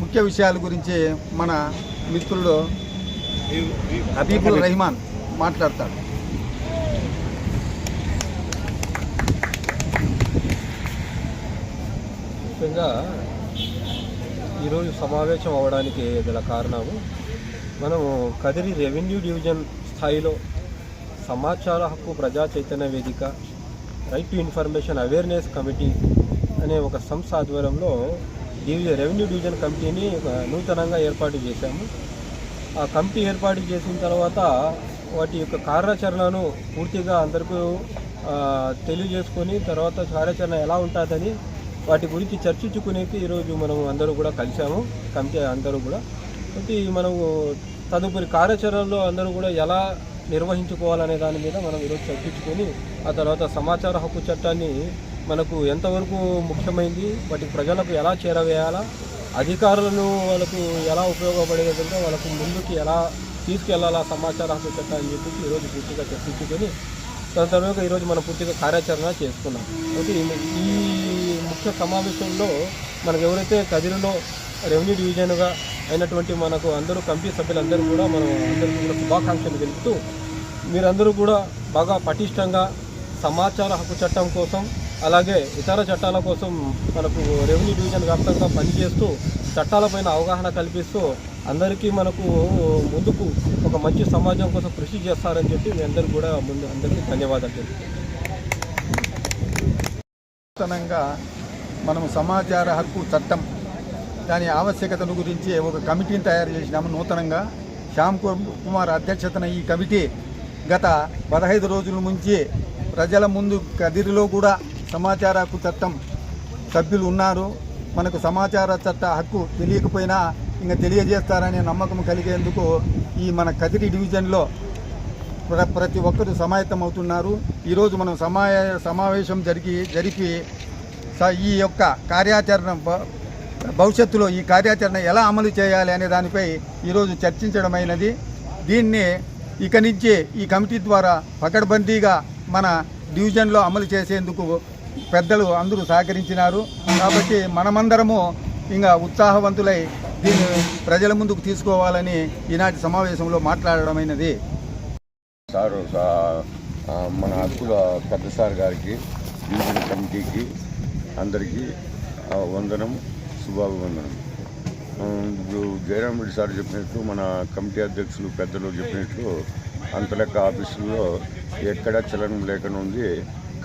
ముఖ్య విషయాల గురించి మన మిత్రుడు హబీబుల్ రహమాన్ మాట్లాడతాడు. ముఖ్యంగా ఈరోజు సమావేశం అవడానికి గల కారణము మనము కదిరి రెవెన్యూ డివిజన్ స్థాయిలో సమాచార హక్కు ప్రజా చైతన్య వేదిక right to information awareness committee అనే ఒక సంస్థ ఆధ్వర్యంలో రెవెన్యూ డివిజన్ కమిటీని ఒక నూతనంగా ఏర్పాటు చేశాము. ఆ కమిటీ ఏర్పాటు చేసిన తర్వాత వాటి యొక్క కార్యాచరణను పూర్తిగా అందరికీ తెలియజేసుకొని తర్వాత కార్యాచరణ ఎలా ఉంటుందని వాటి గురించి చర్చించుకునేకి ఈరోజు మనం అందరూ కూడా కలిసాము కమిటీ అందరూ కూడా. అయితే మనము తదుపరి కార్యాచరణలో అందరూ కూడా ఎలా నిర్వహించుకోవాలనే దాని మీద మనం ఈరోజు చర్చించుకొని ఆ తర్వాత సమాచార హక్కు చట్టాన్ని మనకు ఎంతవరకు ముఖ్యమైంది వాటి ప్రజలకు ఎలా చేరవేయాలా అధికారులను వాళ్ళకు ఎలా ఉపయోగపడే విధంగా వాళ్ళకు ముందుకు ఎలా తీసుకెళ్ళాలా సమాచార హక్కు చట్టం అని చెప్పేసి ఈరోజు పూర్తిగా చర్చించుకొని దాని తర్వాత ఈరోజు మనం పూర్తిగా కార్యాచరణ చేసుకున్నాం. కాబట్టి ఈ- ఈ ముఖ్య సమావేశంలో మనకు ఎవరైతే కదిరిలో రెవెన్యూ డివిజన్గా అయినటువంటి మనకు అందరూ కమిటీ సభ్యులందరూ కూడా మనం అందరికీ కూడా శుభాకాంక్షలు తెలుపుతూ మీరందరూ కూడా బాగా పటిష్టంగా సమాచార హక్కు చట్టం కోసం అలాగే ఇతర చట్టాల కోసం మనకు రెవెన్యూ డివిజన్ వ్యాప్తంగా పనిచేస్తూ చట్టాలపైన అవగాహన కల్పిస్తూ అందరికీ మనకు ముందుకు ఒక మంచి సమాజం కోసం కృషి చేస్తారని చెప్పి మీ అందరికీ కూడా ముందు అందరికీ ధన్యవాదాలు నూతనంగా మనం సమాచార హక్కు చట్టం దాని ఆవశ్యకతను గురించి ఒక కమిటీని తయారు చేసినాము నూతనంగా. శ్యామ్ కుమార్ అధ్యక్షతన ఈ కమిటీ గత పదహైదు రోజుల నుంచి ప్రజల ముందు కదిరిలో కూడా సమాచార హక్కు చట్టం సభ్యులు ఉన్నారు. మనకు సమాచార చట్ట హక్కు తెలియకపోయినా ఇంకా తెలియజేస్తారనే నమ్మకం కలిగేందుకు ఈ మన కదిరి డివిజన్లో ప్ర- ప్రతి ఒక్కరు సమాయత్తం అవుతున్నారు ఈరోజు మనం సమాయ సమావేశం జరిగి జరిపి స- ఈ యొక్క కార్యాచరణ భవిష్యత్తులో ఈ కార్యాచరణ ఎలా అమలు చేయాలి అనే దానిపై ఈరోజు చర్చించడమైనది. దీన్ని ఇక నుంచి ఈ కమిటీ ద్వారా పకడ్బందీగా మన డివిజన్లో అమలు చేసేందుకు పెద్దలు అందరూ సహకరించినారు. కాబట్టి మనమందరము ఇంకా ఉత్సాహవంతులై దీన్ని ప్రజల ముందుకు తీసుకోవాలని ఈనాటి సమావేశంలో మాట్లాడడమైనది సారు మన హక్కుల పెద్ద సార్ గారికి డివిజన్ కమిటీకి అందరికీ వందనం శుభాభివందనం ఇప్పుడు జయరాం రెడ్డి సార్ చెప్పినట్లు మన కమిటీ అధ్యక్షులు పెద్దలు చెప్పినట్లు అంతలెక్క ఆఫీసుల్లో ఎక్కడ చలనం లేకుండా ఉంది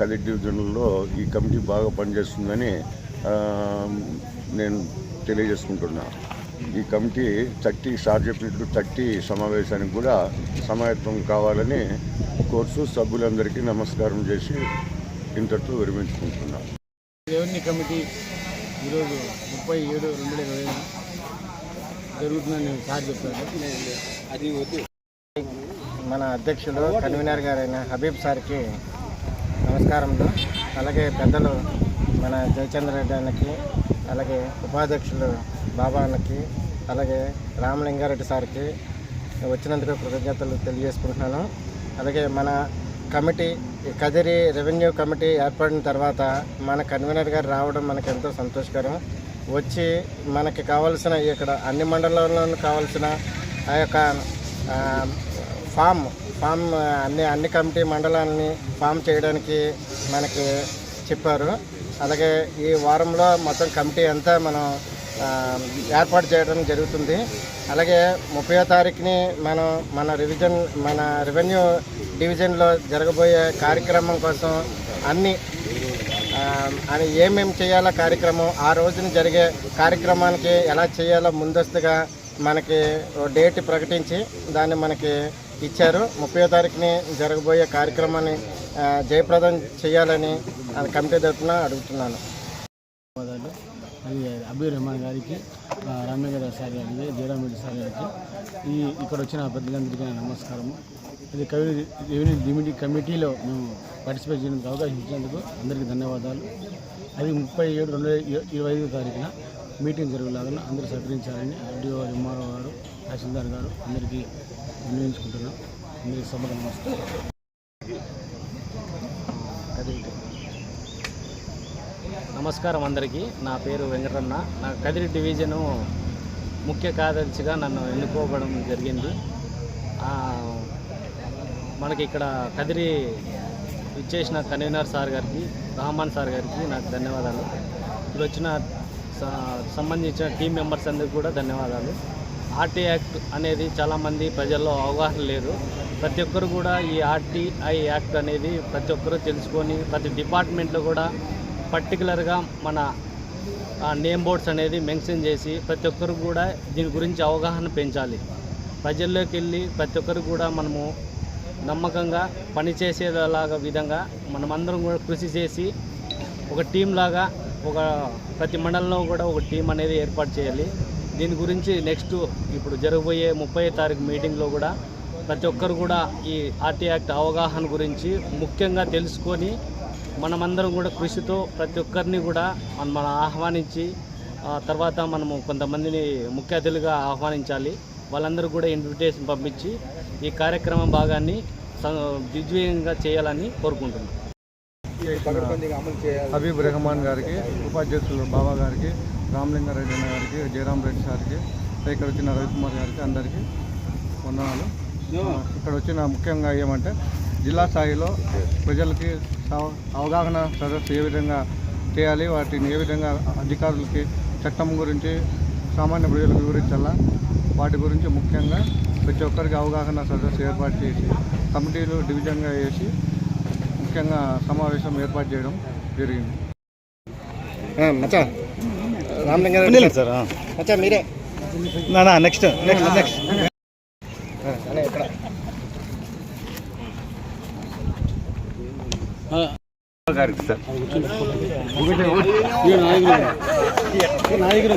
కది డివిజన్లలో ఈ కమిటీ బాగా పనిచేస్తుందని నేను తెలియజేసుకుంటున్నా. ఈ కమిటీ థర్టీ సార్ చెప్పినట్లు థర్టీ సమావేశానికి కూడా సమాయత్తం కావాలని కోర్సు సభ్యులందరికీ నమస్కారం చేసి ఇంతటితో విరమించుకుంటున్నా. రెవెన్యూ కమిటీ ఈరోజు ముప్పై ఏడు రెండు వేల ఇరవై జరుగుతుందని సార్ చెప్పారు. మన అధ్యక్షులు కన్వీనర్ గారైన హబీబ్ సార్కి నమస్కారంలో అలాగే పెద్దలు మన జయచంద్ర రెడ్డి అన్నకి అలాగే ఉపాధ్యక్షులు బాబా అన్నకి అలాగే రామలింగారెడ్డి సార్కి వచ్చినందుకు కృతజ్ఞతలు తెలియజేసుకుంటున్నాను. అలాగే మన కమిటీ ఈ కదిరి రెవెన్యూ కమిటీ ఏర్పడిన తర్వాత మన కన్వీనర్ గారు రావడం మనకు ఎంతో సంతోషకరం. వచ్చి మనకి కావాల్సిన ఇక్కడ అన్ని మండలాల్లోనూ కావాల్సిన ఆ యొక్క ఫామ్ ఫామ్ అన్ని అన్ని కమిటీ మండలాలని ఫామ్ చేయడానికి మనకి చెప్పారు. అలాగే ఈ వారంలో మొత్తం కమిటీ అంతా మనం ఏర్పాటు చేయడం జరుగుతుంది. అలాగే ముప్పయో తారీఖుని మనం మన రివిజన్ మన రెవెన్యూ డివిజన్లో జరగబోయే కార్యక్రమం కోసం అన్ని అని ఏమేమి చేయాలో కార్యక్రమం ఆ రోజున జరిగే కార్యక్రమానికి ఎలా చేయాలో ముందస్తుగా మనకి ఓ డేట్ ప్రకటించి దాన్ని మనకి ఇచ్చారు. ముప్పై తారీఖుని జరగబోయే కార్యక్రమాన్ని జయప్రదం చేయాలని ఆ కమిటీ తరఫున అడుగుతున్నాను. ధన్యవాదాలు. అది అబీర్ రెహమాన్ గారికి ఆ, సార్ గారికి జయరామ్రెడ్డి సార్ గారికి ఈ ఇక్కడ వచ్చిన పెద్దలందరికీ నమస్కారము. ఇది కవి రెవెన్యూ డిమిటీ కమిటీలో మేము పార్టిసిపేట్ చేయడానికి అవకాశం ఇచ్చినందుకు అందరికీ ధన్యవాదాలు. అది ముప్పై ఏడు రెండు వేల ఇరవై ఐదు తారీఖున మీటింగ్ జరగలాగా అందరూ సహకరించాలని ఆర్డీఓ ఎంఆర్ఓ గారు తహసీల్దార్ గారు అందరికీ వినియోగించుకుంటున్నా మీ సభకు నమస్కారం నమస్కారం అందరికీ. నా పేరు వెంకటరమణ. నా కదిరి డివిజను ముఖ్య కార్యదర్శిగా నన్ను ఎన్నుకోవడం జరిగింది. మనకి ఇక్కడ కదిరి ఇచ్చేసిన కన్వీనర్ సార్ గారికి రహమాన్ సార్ గారికి నాకు ధన్యవాదాలు. ఇప్పుడు వచ్చిన సంబంధించిన టీం మెంబర్స్ అందరికీ కూడా ధన్యవాదాలు. ఆర్టీ యాక్ట్ అనేది చాలామంది ప్రజల్లో అవగాహన లేదు. ప్రతి ఒక్కరు కూడా ఈ ఆర్టీఐ యాక్ట్ అనేది ప్రతి ఒక్కరూ తెలుసుకొని ప్రతి డిపార్ట్మెంట్లో కూడా పర్టికులర్గా మన నేమ్ బోర్డ్స్ అనేది మెన్షన్ చేసి ప్రతి ఒక్కరు కూడా దీని గురించి అవగాహన పెంచాలి. ప్రజల్లోకి వెళ్ళి ప్రతి ఒక్కరు కూడా మనము నమ్మకంగా పనిచేసేలాగా విధంగా మనమందరం కూడా కృషి చేసి ఒక టీం లాగా ఒక ప్రతి మండలంలో కూడా ఒక టీం అనేది ఏర్పాటు చేయాలి. దీని గురించి నెక్స్ట్ ఇప్పుడు జరగబోయే ముప్పై తారీఖు మీటింగ్లో కూడా ప్రతి ఒక్కరు కూడా ఈ ఆర్టీ యాక్ట్ అవగాహన గురించి ముఖ్యంగా తెలుసుకొని మనమందరం కూడా కృషితో ప్రతి ఒక్కరిని కూడా మనం మనం ఆహ్వానించి ఆ తర్వాత మనము కొంతమందిని ముఖ్య అతిథులుగా ఆహ్వానించాలి. వాళ్ళందరూ కూడా ఇన్విటేషన్ పంపించి ఈ కార్యక్రమం భాగాన్ని దిగ్విజయంగా చేయాలని కోరుకుంటున్నాను హబీబ్ రెహమాన్ గారికి ఉపాధ్యక్షులు బాబా గారికి రామలింగారెడ్డి అన్న గారికి జయరామ్ రెడ్డి సార్కి ఇక్కడ వచ్చిన రవికుమార్ గారికి అందరికీ వందనాలు. ఇక్కడ వచ్చిన ముఖ్యంగా ఏమంటే జిల్లా స్థాయిలో ప్రజలకి అవగాహన సదస్సు ఏ విధంగా చేయాలి వాటిని ఏ విధంగా అధికారులకి చట్టం గురించి సామాన్య ప్రజలకు వివరించాలా వాటి గురించి ముఖ్యంగా ప్రతి ఒక్కరికి అవగాహన సదస్సు ఏర్పాటు చేసి కమిటీలు డివిజన్గా వేసి ముఖ్యంగా సమావేశం ఏర్పాటు చేయడం జరిగింది. మచ్చా. రామలింగారెడ్డి సార్ మచ్చా మీరే. Next next next. అనే ఇక్కడ. నాయకులు